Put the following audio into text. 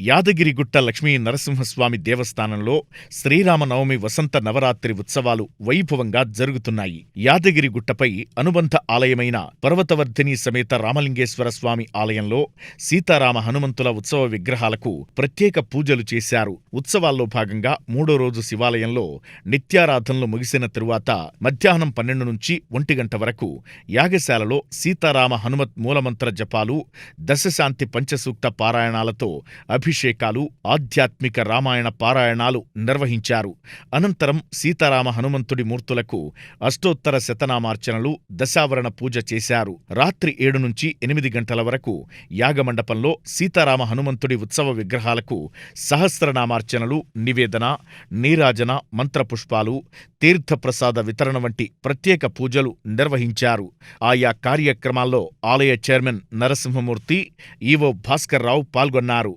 యాదగిరిగుట్ట లక్ష్మీ నరసింహస్వామి దేవస్థానంలో శ్రీరామనవమి వసంత నవరాత్రి ఉత్సవాలు వైభవంగా జరుగుతున్నాయి. యాదగిరిగుట్టపై అనుబంధ ఆలయమైన పర్వతవర్ధిని సమేత రామలింగేశ్వర స్వామి ఆలయంలో సీతారామ హనుమంతుల ఉత్సవ విగ్రహాలకు ప్రత్యేక పూజలు చేశారు. ఉత్సవాల్లో భాగంగా మూడో రోజు శివాలయంలో నిత్యారాధనలు ముగిసిన తరువాత మధ్యాహ్నం పన్నెండు నుంచి ఒంటి గంట వరకు యాగశాలలో సీతారామ హనుమత్ మూలమంత్ర జపాలు దశశాంతి పంచసూక్త పారాయణాలతో అభిషేకాలు ఆధ్యాత్మిక రామాయణ పారాయణాలు నిర్వహించారు. అనంతరం సీతారామ హనుమంతుడి మూర్తులకు అష్టోత్తర శతనామార్చనలు దశావరణ పూజ చేశారు. రాత్రి ఏడు నుంచి ఎనిమిది గంటల వరకు యాగమండపంలో సీతారామ హనుమంతుడి ఉత్సవ విగ్రహాలకు సహస్రనామార్చనలు నివేదన నీరాజన మంత్రపుష్పాలు తీర్థప్రసాద వితరణ వంటి ప్రత్యేక పూజలు నిర్వహించారు. ఆయా కార్యక్రమాల్లో ఆలయ చైర్మన్ నరసింహమూర్తి ఈవో భాస్కర్రావు పాల్గొన్నారు.